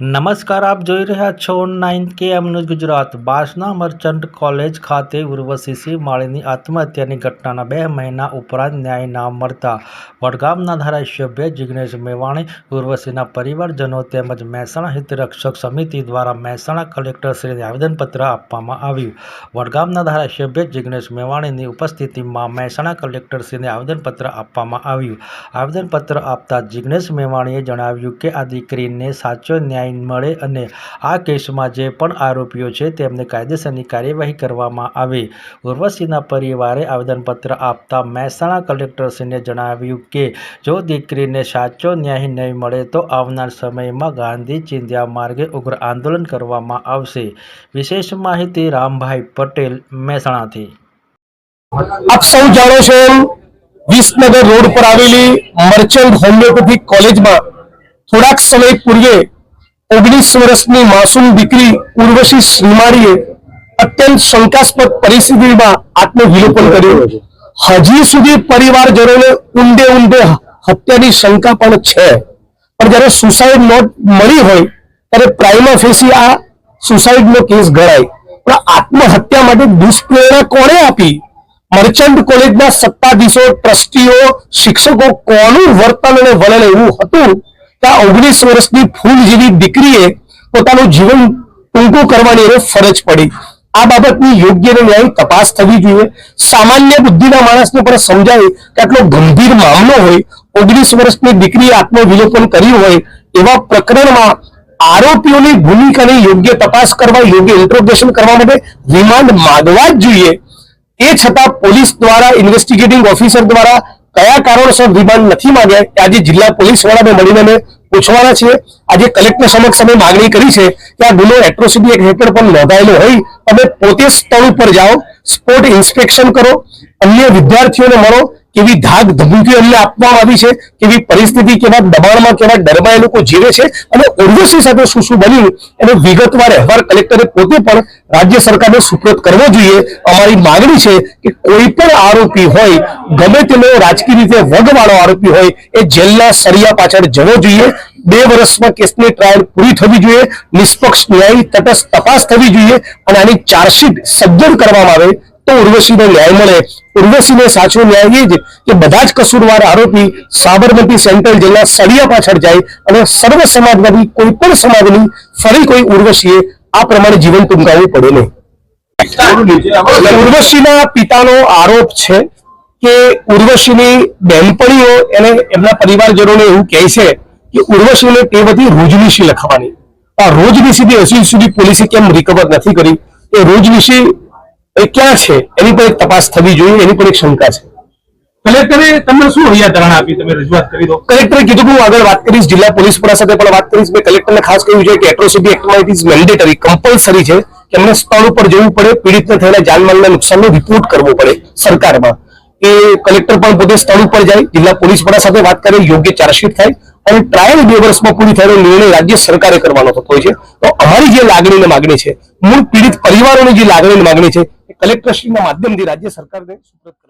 નમસ્કાર, આપ જોઈ રહ્યા છો નાઇન્થ કે M news Gujarat. Basna merchant college ખાતે ઉર્વશી માળીની આત્મહત્યાની ઘટનાના બે મહિના ઉપરાંત ન્યાય ના મળતા વડગામના ધારાસભ્ય જિગ્નેશ મેવાણી ઉર્વશીના પરિવારજનો તેમજ મહેસાણા હિતરક્ષક સમિતિ દ્વારા મહેસાણા કલેક્ટરશ્રીને આવેદનપત્ર આપવામાં આવ્યું. વડગામના ધારાસભ્ય જિગ્નેશ મેવાણીની ઉપસ્થિતિમાં મહેસાણા કલેક્ટરશ્રીને આવેદનપત્ર આપવામાં આવ્યું. આવેદનપત્ર આપતા જિગ્નેશ મેવાણીએ જણાવ્યું કે, આ દીકરીને સાચો ન્યાય મળે અને આ કેસમાં જે પણ આરોપીઓ છે તેમને કાયદેસરની કાર્યવાહી કરવામાં આવે. ઉર્વશીના પરિવારે આવેદનપત્ર આપતા મહેસાણા કલેક્ટરશ્રીને જણાવ્યું કે, જો દીકરીને સાચો ન્યાય નહીં મળે તો આવનાર સમયમાં ગાંધી ચિંધ્યા માર્ગે ઉગ્ર આંદોલન કરવામાં આવશે. વિશેષ માહિતી રામભાઈ પટેલ, મહેસાણાથી. આપ સૌ જાણો છો, વિસનગર રોડ પર આવેલી મર્ચન્ટ હોમિયોપેથિક કોલેજમાં થોડાક સમય પૂર્વે ઓગણીસ વર્ષની માસૂમ દીકરી ઉર્વશી શ્રીમાળીએ અત્યંત શંકાસ્પદ પરિસ્થિતિમાં આત્મવિલોપન કર્યું. હજી સુધી પરિવારજનોને ઊંડે ઊંડે હત્યાની શંકા પણ છે. પણ જ્યારે સુસાઇડ નોટ મળી હોય, ત્યારે પ્રાઇમા ફેસી આ સુસાઇડનો કેસ ગણાય. પણ આત્મહત્યા માટે દુષ્પ્રેરણા કોણે આપી? મર્ચન્ટ કોલેજના સત્તાધીશો, ટ્રસ્ટીઓ, શિક્ષકો કોનું વર્તન અને વલણ એવું હતું? આ ઓગણીસ વર્ષની ફૂલ જેવી દીકરીએ પોતાનું જીવન ટૂંકું કરવાની એને ફરજ પડી. આ બાબતની યોગ્ય અને ન્યાયી તપાસ થવી જોઈએ. સામાન્ય બુદ્ધિના માણસને પણ સમજાય કે આટલો ગંભીર મામલો હોય, ઓગણીસ વર્ષની દીકરીએ આત્મવિલોપન કર્યું હોય, એવા પ્રકરણમાં આરોપીઓની ભૂમિકાની યોગ્ય તપાસ કરવા, યોગ્ય ઇન્ટ્રોગેશન કરવા માટે રિમાન્ડ માંગવા જ જોઈએ. એ છતાં પોલીસ દ્વારા ઇન્વેસ્ટિગેટિંગ ઓફિસર દ્વારા કયા કારણોસર રિમાન્ડ નથી માંગ્યા? આજે જિલ્લા પોલીસ વડાને મળીને અમે પૂછવાના છીએ. આજે કલેક્ટર સમક્ષ અમે માગણી કરી છે કે આ ગુનો એટ્રોસિટી એક હેઠળ પણ નોંધાયેલો હોય. તમે પોતે સ્થળ ઉપર જાઓ, સ્પોટ ઇન્સ્પેક્શન કરો, અન્ય વિદ્યાર્થીઓને મળો કેવી ધાક ધમકી એમને આપવામાં આવી છે, કેવી પરિસ્થિતિ, કેવા દબાણમાં, કેવા ડરમાં એ લોકો જીવે છે અને ઉર્વશી સાથે શું શું બન્યું એનો વિગતવાર અહેવાલ કલેક્ટરે પોતે પણ રાજ્ય સરકારને સુપ્રત કરવો જોઈએ. અમારી માગણી છે કે કોઈ પણ આરોપી હોય, ગમે તેનો રાજકીય રીતે વગવાળો આરોપી હોય, એ જેલના સળિયા પાછળ જવો જોઈએ. બે વર્ષમાં કેસની ટ્રાયલ પૂરી થવી જોઈએ, નિષ્પક્ષ ન્યાય તટસ્થ તપાસ થવી જોઈએ અને આની ચાર્જશીટ સજ્જન કરવામાં આવે તો ઉર્વશીને ન્યાય મળે. ઉર્વશીને સાચો ન્યાય એ જ કે બધા જ કસૂરવાર આરોપી સાબરમતી સેન્ટ્રલ જેલના સળિયા પાછળ જાય અને સર્વ સમાજમાંથી કોઈ પણ સમાજની ફરી કોઈ ઉર્વશીએ આ પ્રમાણે જીવન ટૂંકાવવું પડે નહીં. ઉર્વશીના પિતાનો આરોપ છે કે ઉર્વશીની બહેનપણીઓ એને એમના પરિવારજનોને એવું કહે છે કે ઉર્વશીને તે બધી રોજનીશી લખવાની. આ રોજનીશીથી હજી સુધી પોલીસે કેમ રિકવર નથી કરી? એ રોજનીશી એ ક્યાં છે? એની પણ એક તપાસ થવી જોઈએ એની પણ એક શંકા છે. કલેક્ટરે તમને શું હૈયાધારણા આપી? તમે રજૂઆત કરી દો. કલેક્ટરે કીધું કે હું આગળ વાત કરીશ જિલ્લા પોલીસ વડા સાથે પણ વાત કરીશ. મેં કલેક્ટરને ખાસ કહ્યું છે કે એટ્રોસિટી એક્ટમાં ઇટ ઇઝ મેન્ડેટરી કમ્પલસરી છે કે એમને સ્થળ ઉપર જવું પડે પીડિતને થયેલા જાનમાલના નુકસાનનો રિપોર્ટ કરવો પડે સરકારમાં. એ કલેક્ટર પણ પોતે સ્થળ ઉપર જાય જિલ્લા પોલીસ વડા સાથે વાત કરે યોગ્ય ચાર્જશીટ થાય અને ટ્રાયલ બે વર્ષમાં પૂરી થયેલો નિર્ણય રાજ્ય સરકારે કરવાનો થતો હોય છે. તો અમારી જે લાગણી ને માગણી છે મૂળ પીડિત પરિવારોની જે લાગણી ને માગણી છે કલેક્ટરશ્રીના માધ્યમથી રાજ્ય સરકારને સુપ્રત કરવા.